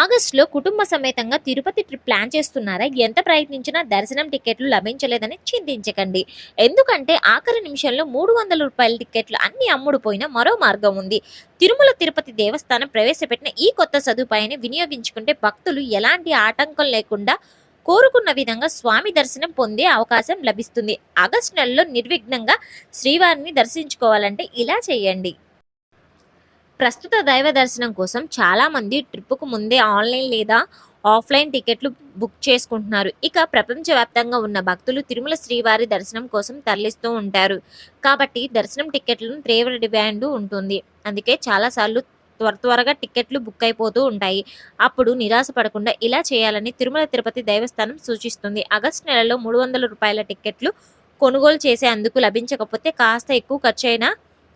ఆగస్టులో కుటుంబ సమేతంగా తిరుపతి ట్రిప్ ప్లాన్ చేస్తున్నారా? ఎంత ప్రయత్నించినా దర్శనం టికెట్లు లభించలేదని చింతించకండి. ఎందుకంటే ఆఖరి నిమిషంలో మూడు వందల రూపాయల టికెట్లు అన్ని అమ్ముడుపోయిన మరో మార్గం ఉంది. తిరుమల తిరుపతి దేవస్థానం ప్రవేశపెట్టిన ఈ కొత్త సదుపాయాన్ని వినియోగించుకుంటే భక్తులు ఎలాంటి ఆటంకం లేకుండా కోరుకున్న విధంగా స్వామి దర్శనం పొందే అవకాశం లభిస్తుంది. ఆగస్టు నెలలో నిర్విఘ్నంగా శ్రీవారిని దర్శించుకోవాలంటే ఇలా చేయండి. ప్రస్తుత దైవ దర్శనం కోసం చాలామంది ట్రిప్పుకు ముందే ఆన్లైన్ లేదా ఆఫ్లైన్ టికెట్లు బుక్ చేసుకుంటున్నారు. ఇక ప్రపంచవ్యాప్తంగా ఉన్న భక్తులు తిరుమల శ్రీవారి దర్శనం కోసం తరలిస్తూ ఉంటారు. కాబట్టి దర్శనం టికెట్లను తీవ్ర డిమాండ్ ఉంటుంది. అందుకే చాలాసార్లు త్వర త్వరగా టికెట్లు బుక్ అయిపోతూ ఉంటాయి. అప్పుడు నిరాశ పడకుండా ఇలా చేయాలని తిరుమల తిరుపతి దేవస్థానం సూచిస్తుంది. ఆగస్టు నెలలో మూడు వందల రూపాయల టికెట్లు కొనుగోలు చేసే అందుకు లభించకపోతే కాస్త ఎక్కువ ఖర్చు అయినా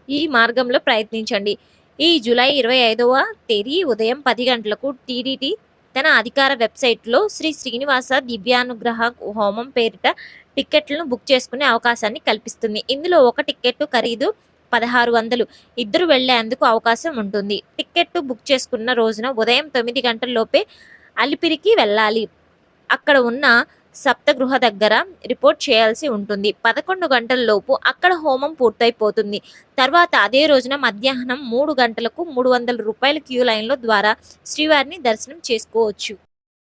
ఈ మార్గంలో ప్రయత్నించండి. ఈ జూలై ఇరవై ఐదవ తేదీ ఉదయం పది గంటలకు టీడీటీ తన అధికార వెబ్సైట్లో శ్రీ శ్రీనివాస దివ్యానుగ్రహ హోమం పేరిట టిక్కెట్లను బుక్ చేసుకునే అవకాశాన్ని కల్పిస్తుంది. ఇందులో ఒక టిక్కెట్ ఖరీదు పదహారు వందలు. ఇద్దరు వెళ్ళేందుకు అవకాశం ఉంటుంది. టిక్కెట్ బుక్ చేసుకున్న రోజున ఉదయం తొమ్మిది గంటల లోపే అలిపిరికి వెళ్ళాలి. అక్కడ ఉన్న సప్తగృహ దగ్గర రిపోర్ట్ చేయాల్సి ఉంటుంది. పదకొండు గంటలలోపు అక్కడ హోమం పూర్తయిపోతుంది. తర్వాత అదే రోజున మధ్యాహ్నం మూడు గంటలకు మూడు వందల రూపాయల క్యూ లైన్లో ద్వారా శ్రీవారిని దర్శనం చేసుకోవచ్చు.